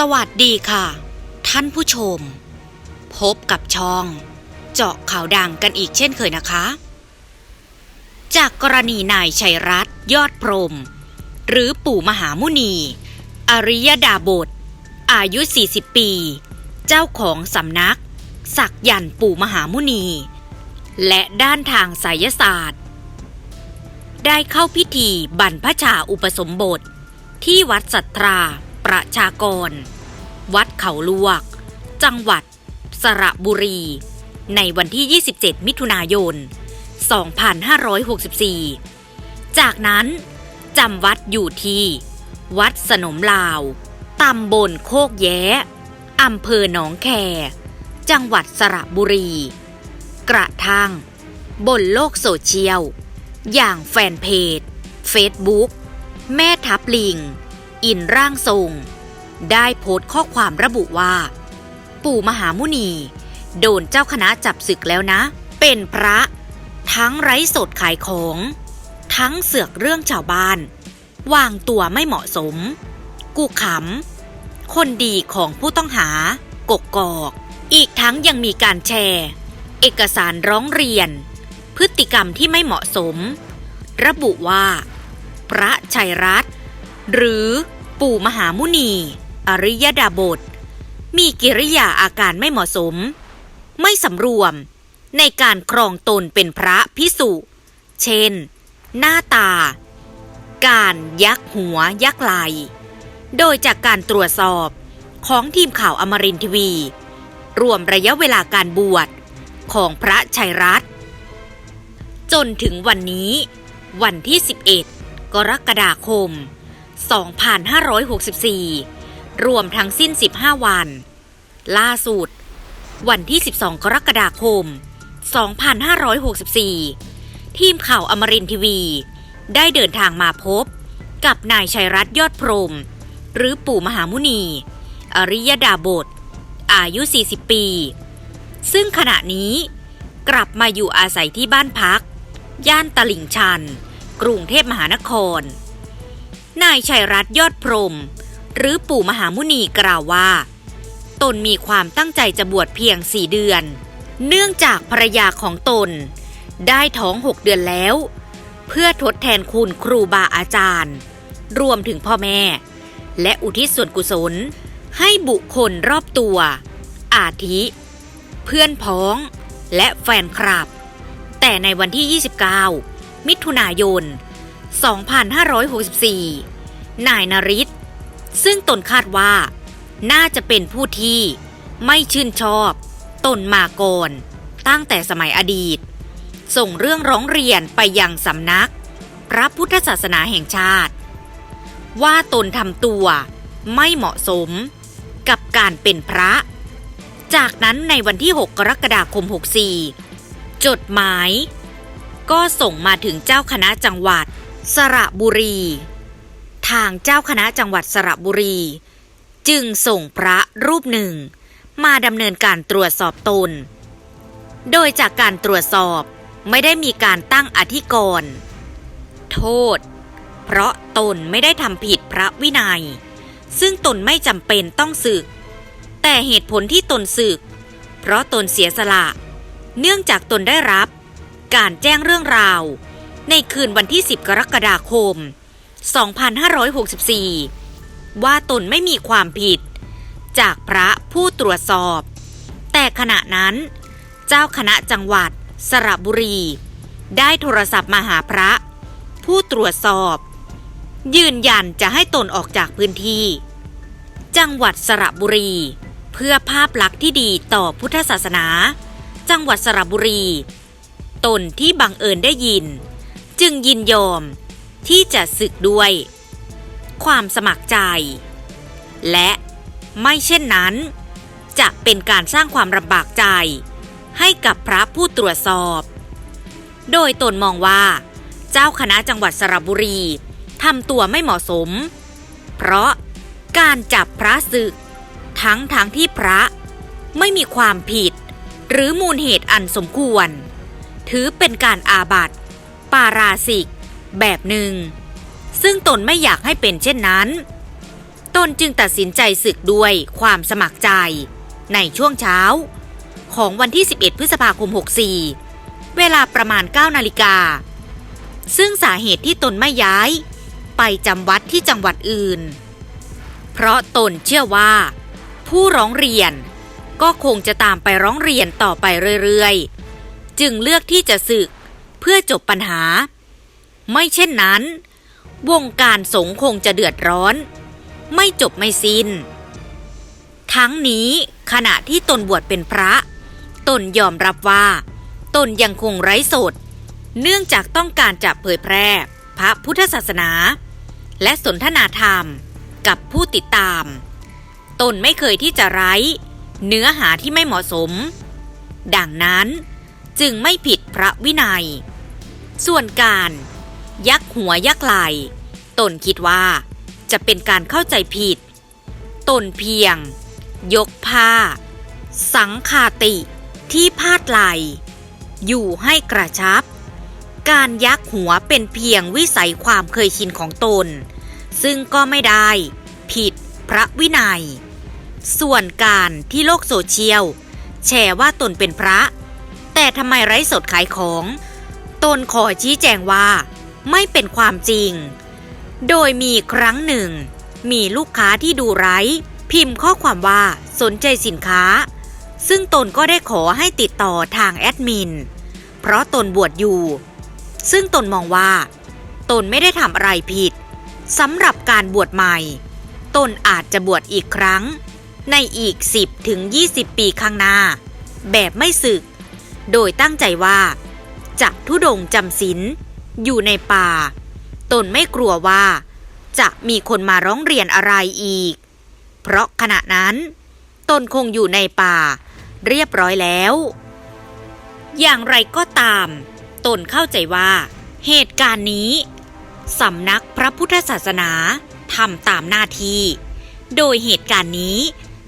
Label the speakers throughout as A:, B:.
A: สวัสดีค่ะ ท่านผู้ชม พบกับช่อง เจาะข่าวดังกันอีกเช่นเคยนะคะ จากกรณีนายชัยรัตน์ยอดพรม หรือปู่มหามุนี อริยดาบท อายุ 40 ปี เจ้าของสำนักสักยันต์ปู่มหามุนี และด้านทางไสยศาสตร์ ได้เข้าพิธีบรรพชาอุปสมบท ที่วัดสัทรา ประชากร วัดเขาลวก จังหวัด สระบุรี ในวันที่ 27 มิถุนายน 2564 จากนั้นจำวัดอยู่ที่ วัดสนมลาวตำบลโคกแย้อำเภอหนองแค จังหวัดสระบุรี กระทั่งบนโลกโซเชียล อย่างแฟนเพจ Facebook แม่ทับลิง อินร่างทรง ได้โพสต์ข้อความระบุว่า ปู่มหามุนี โดนเจ้าคณะจับศึกแล้วนะ เป็นพระ ทั้งไร้สดขายของ ทั้งเสือกเรื่องชาวบ้าน วางตัวไม่เหมาะสม กูขำ คนดีของผู้ต้องหากกกอก อีกทั้งยังมีการแชร์ เอกสารร้องเรียน พฤติกรรมที่ไม่เหมาะสม ระบุว่า พระชัยรัตน์ หรือปู่มหามุนี อริยดาบท มีกิริยาอาการไม่เหมาะสม ไม่สำรวมในการครองตนเป็นพระพิสุ เช่น หน้าตา การยักหัวยักไหล โดยจากการตรวจสอบของทีมข่าวอมรินทีวี รวมระยะเวลาการบวชของพระชัยรัตน์จนถึงวันนี้ วันที่ 11 กรกฎาคม 2564 รวมทั้งสิ้น 15 วัน ล่าสุด วันที่ 12 กรกฎาคม 2564 ทีมข่าวอมรินทีวี ได้เดินทางมาพบกับนายชัยรัตน์ยอดพรม หรือปู่มหามุนี อริยดาบท อายุ 40 ปี ซึ่งขณะนี้กลับมาอยู่อาศัยที่บ้านพัก ย่านตลิ่งชัน กรุงเทพมหานคร นายชัยรัตน์ยอดพรม หรือปู่มหามุนีกล่าวว่า ตนมีความตั้งใจจะบวชเพียงสี่เดือน เนื่องจากภรรยาของตน ได้ท้องหกเดือนแล้ว เพื่อทดแทนคุณครูบาอาจารย์ รวมถึงพ่อแม่ และอุทิศส่วนกุศล ให้บุคคลรอบตัว อาทิ เพื่อนพ้องและแฟนคลับ แต่ในวันที่ 29 มิถุนายน 2564 นายนริศซึ่งตนคาดว่า น่าจะเป็นผู้ที่ไม่ชื่นชอบตนมาก่อนตั้งแต่สมัยอดีต ส่งเรื่องร้องเรียนไปยังสำนัก พระพุทธศาสนาแห่งชาติ ว่าตนทำตัวไม่เหมาะสมกับการเป็นพระ จากนั้นในวันที่ 6 กรกฎาคม 64 จดหมาย ก็ส่งมาถึงเจ้าคณะจังหวัด สระบุรี ทางเจ้าคณะจังหวัดสระบุรี จึงส่งพระรูปหนึ่ง มาดำเนินการตรวจสอบตน โดยจากการตรวจสอบไม่ได้มีการตั้งอธิกรณ์โทษ เพราะตนไม่ได้ทำผิดพระวินัย ซึ่งตนไม่จำเป็นต้องสึก แต่เหตุผลที่ตนสึก เพราะตนเสียสละ เนื่องจากตนได้รับ การแจ้งเรื่องราว ในคืนวันที่ 10 กรกฎาคม 2564 ว่าตนไม่มีความผิด จากพระผู้ตรวจสอบ แต่ขณะนั้น เจ้าคณะจังหวัด สระบุรี ได้โทรศัพท์มาหาพระ ผู้ตรวจสอบ ยืนยันจะให้ตนออกจากพื้นที่ จังหวัดสระบุรี เพื่อภาพลักษณ์ที่ดีต่อพุทธศาสนา จังหวัดสระบุรี ตนที่บังเอิญได้ยิน จึงยินยอมที่จะศึกด้วย ความสมัครใจ และไม่เช่นนั้น จะเป็นการสร้างความลำบากใจ ให้กับพระผู้ตรวจสอบ โดยตนมองว่า เจ้าคณะจังหวัดสระบุรีทำตัวไม่เหมาะสม เพราะการจับพระศึก ทั้งทั้งที่พระไม่มีความผิด หรือมูลเหตุอันสมควร ถือเป็นการอาบัติ ปาราสิก แบบหนึ่ง ซึ่งตนไม่อยากให้เป็นเช่นนั้น ตนจึงตัดสินใจศึกด้วยความสมัครใจ ในช่วงเช้า ของวันที่ 11 พฤษภาคม 64 เวลาประมาณ 9 นาฬิกา ซึ่งสาเหตุที่ตนไม่ย้าย ไปจำวัดที่จังหวัดอื่น เพราะตนเชื่อว่า ผู้ร้องเรียนก็คงจะตามไปร้องเรียนต่อไปเรื่อยๆ จึงเลือกที่จะศึก พื่อจบปัญหา ไม่เช่นนั้น วงการสงฆ์คงจะเดือดร้อน ไม่จบไม่สิน้น ทั้งนี้ขณะที่ตนบวชเป็นพระ ตนยอมรับว่า ตนยังคงไร้สด เนื่องจากต้องการจะเผยแพร่ พระพุทธศาสนา และสนทนาธรรมกับผู้ติดตาม ตนไม่เคยที่จะไร้เนื้อหาที่ไม่เหมาะสม ดังนั้นจึงไม่ผิดพระวินัย ส่วนการ ยักหัวยักไหลตนคิดว่า จะเป็นการเข้าใจผิด ตนเพียง ยกผ้า สังคาติที่พาดไหลอยู่ให้กระชับ การยักหัวเป็นเพียงวิสัยความเคยชินของตน ซึ่งก็ไม่ได้ ผิดพระวินัย ส่วนการที่โลกโซเชียล แชร์ว่าตนเป็นพระ แต่ทำไมไร้สดขายของ ตนขอชี้แจงว่า ไม่เป็นความจริง โดยมีครั้งหนึ่ง มีลูกค้าที่ดูไร้ พิมพ์ข้อความว่าสนใจสินค้า ซึ่งตนก็ได้ขอให้ติดต่อทางแอดมิน เพราะตนบวชอยู่ ซึ่งตนมองว่า ตนไม่ได้ทำอะไรผิดสำหรับการบวชใหม่ ตนอาจจะบวชอีกครั้ง ในอีก 10ถึง20 ปีข้างหน้า แบบไม่สึก โดยตั้งใจว่า จะทุดงจำศีลอยู่ในป่า ตนไม่กลัวว่า จะมีคนมาร้องเรียนอะไรอีก เพราะขณะนั้น ตนคงอยู่ในป่า เรียบร้อยแล้ว อย่างไรก็ตาม ตนเข้าใจว่า เหตุการณ์นี้สำนักพระพุทธศาสนาทำตามหน้าที่ โดยเหตุการณ์นี้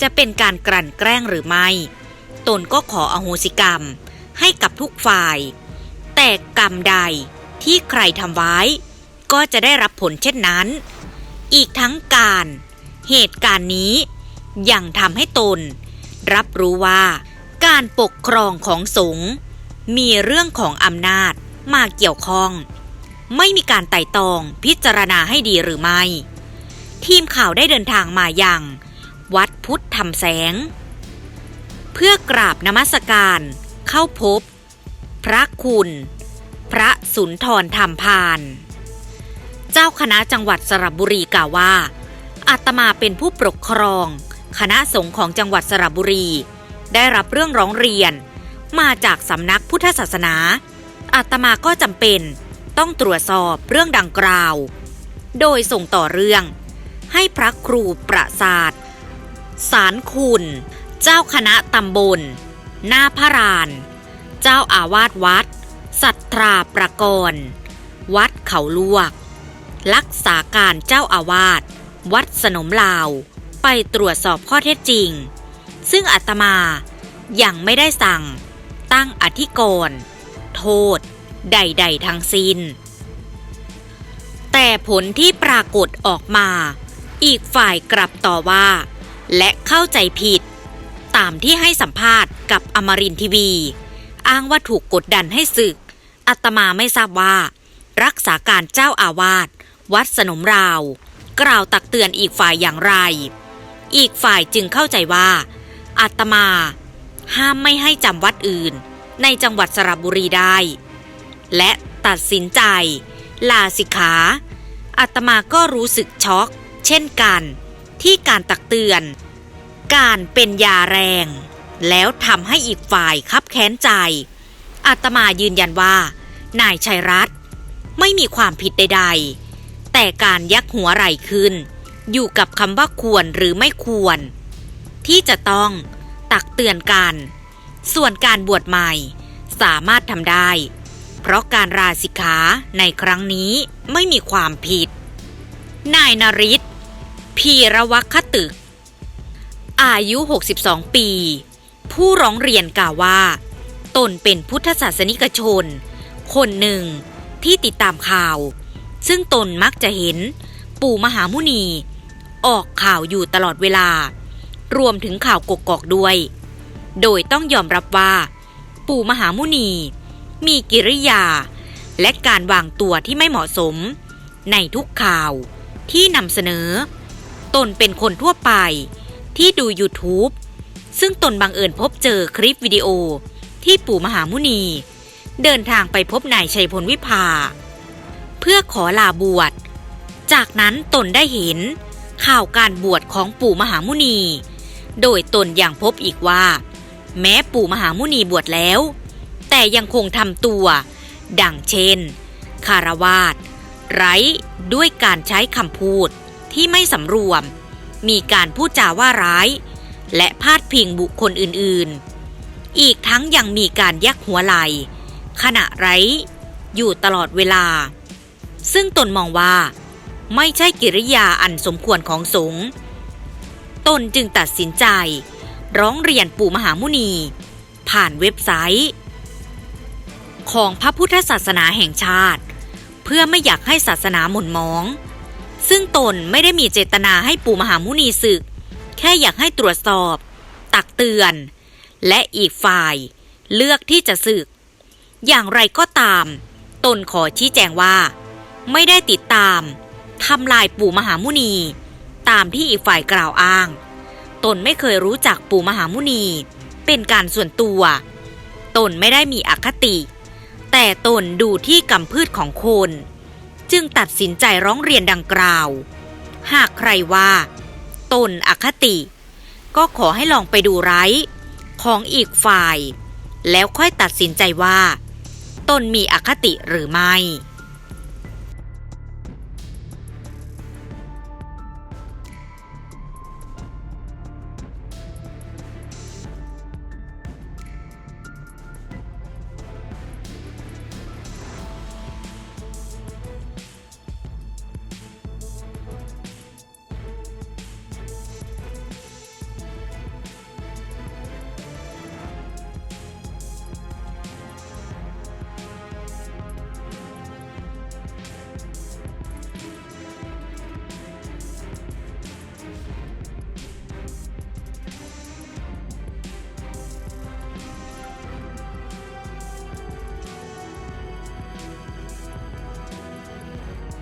A: จะเป็นการกลั่นแกล้งหรือไม่ ตนก็ขออโหสิกรรมให้กับทุกฝ่าย แต่กรรมใดที่ใครทำไว้ ก็จะได้รับผลเช่นนั้น อีกทั้งการ เหตุการณ์นี้ยังทำให้ตน รับรู้ว่าการปกครองของสงฆ์มีเรื่องของอำนาจมาเกี่ยวข้อง ไม่มีการไต่ตองพิจารณาให้ดีหรือไม่ ทีมข่าวได้เดินทางมายังวัดพุทธธรรมแสง เพื่อกราบนมัสการเข้าพบ พระคุณ พระสุนทรธรรมพาน เจ้าคณะจังหวัดสระบุรีกล่าวว่า อาตมาเป็นผู้ปกครอง คณะสงฆ์ของจังหวัดสระบุรี ได้รับเรื่องร้องเรียน มาจากสำนักพุทธศาสนา อาตมาก็จำเป็นต้องตรวจสอบเรื่องดังกล่าว โดยส่งต่อเรื่อง ให้พระครูประสาทสารคุณ เจ้าคณะตำบล หน้าพระราน เจ้าอาวาสวัด สัทธาประกรณ์วัดเขาลวก รักษาการเจ้าอาวาสวัดสนมลาว ไปตรวจสอบข้อเท็จจริง ซึ่งอาตมายังไม่ได้สั่ง ตั้งอธิกรณ์โทษ ใด ๆ ทั้งสิ้น แต่ผลที่ปรากฏออกมา อีกฝ่ายกลับต่อว่า และเข้าใจผิด ตามที่ให้สัมภาษณ์กับอมรินทีวี อ้างว่าถูกกดดันให้ศึกอาตมาไม่ทราบว่า รักษาการเจ้าอาวาสวัดสนมราว กล่าวตักเตือนอีกฝ่ายอย่างไร อีกฝ่ายจึงเข้าใจว่าอาตมา ห้ามไม่ให้จำวัดอื่น ในจังหวัดสระบุรีได้ และตัดสินใจ ลาสิกขาอาตมาก็รู้สึกช็อก เช่นกัน ที่การตักเตือน การเป็นยาแรง แล้วทำให้อีกฝ่ายคับแค้นใจ อาตมายืนยันว่า นายชัยรัตน์ไม่มีความผิดใดๆ แต่การยักหัวไหล่ขึ้น อยู่กับคำว่าควรหรือไม่ควร ที่จะต้องตักเตือนกัน ส่วนการบวชใหม่สามารถทำได้ เพราะการราสิกขาในครั้งนี้ไม่มีความผิด นายนริศพีรวัคตึก อายุ 62 ปี ผู้ร้องเรียนกล่าวว่า ตนเป็นพุทธศาสนิกชน คนหนึ่งที่ติดตามข่าว ซึ่งตนมักจะเห็นปู่มหามุนี ออกข่าวอยู่ตลอดเวลา รวมถึงข่าวกกอกด้วย โดยต้องยอมรับว่า ปู่มหามุนี มีกิริยา และการวางตัวที่ไม่เหมาะสม ในทุกข่าวที่นำเสนอ ตนเป็นคนทั่วไปที่ดู YouTube ซึ่งตนบังเอิญพบเจอคลิปวิดีโอที่ปู่มหามุนี เดินทางไปพบนายชัยพลวิภา เพื่อขอลาบวช จากนั้นตนได้เห็นข่าวการบวชของปู่มหามุนี โดยตนยังพบอีกว่า แม้ปู่มหามุนีบวชแล้ว แต่ยังคงทำตัว ดังเช่น คารวาสไร้ด้วยการใช้คำพูดที่ไม่สำรวม มีการพูดจาว่าร้าย และพาดพิงบุคคลอื่นๆ อีกทั้งยังมีการยักหัวไหลขณะไร้อยู่ตลอดเวลา ซึ่งตนมองว่า ไม่ใช่กิริยาอันสมควรของสงฆ์ตนจึงตัดสินใจ ร้องเรียนปู่มหามุนี ผ่านเว็บไซต์ ของพระพุทธศาสนาแห่งชาติ เพื่อไม่อยากให้ศาสนาหม่นหมอง ซึ่งตนไม่ได้มีเจตนาให้ปู่มหามุนีศึก ค่อยากให้ตรวจสอบ ตักเตือน และอีกฝ่ายเลือกที่จะศึก อย่างไรก็ตาม ตนขอชี้แจงว่า ไม่ได้ติดตามทำลายปู่มหามุนี ตามที่อีกฝ่ายกล่าวอ้าง ตนไม่เคยรู้จักปู่มหามุนี เป็นการส่วนตัว ตนไม่ได้มีอคติ แต่ตนดูที่กำพืชของคน จึงตัดสินใจร้องเรียนดังกล่าว หากใครว่า ตนอคติ ก็ขอให้ลองไปดูไร้ของอีกฝ่าย แล้วค่อยตัดสินใจว่า ตนมีอคติหรือไม่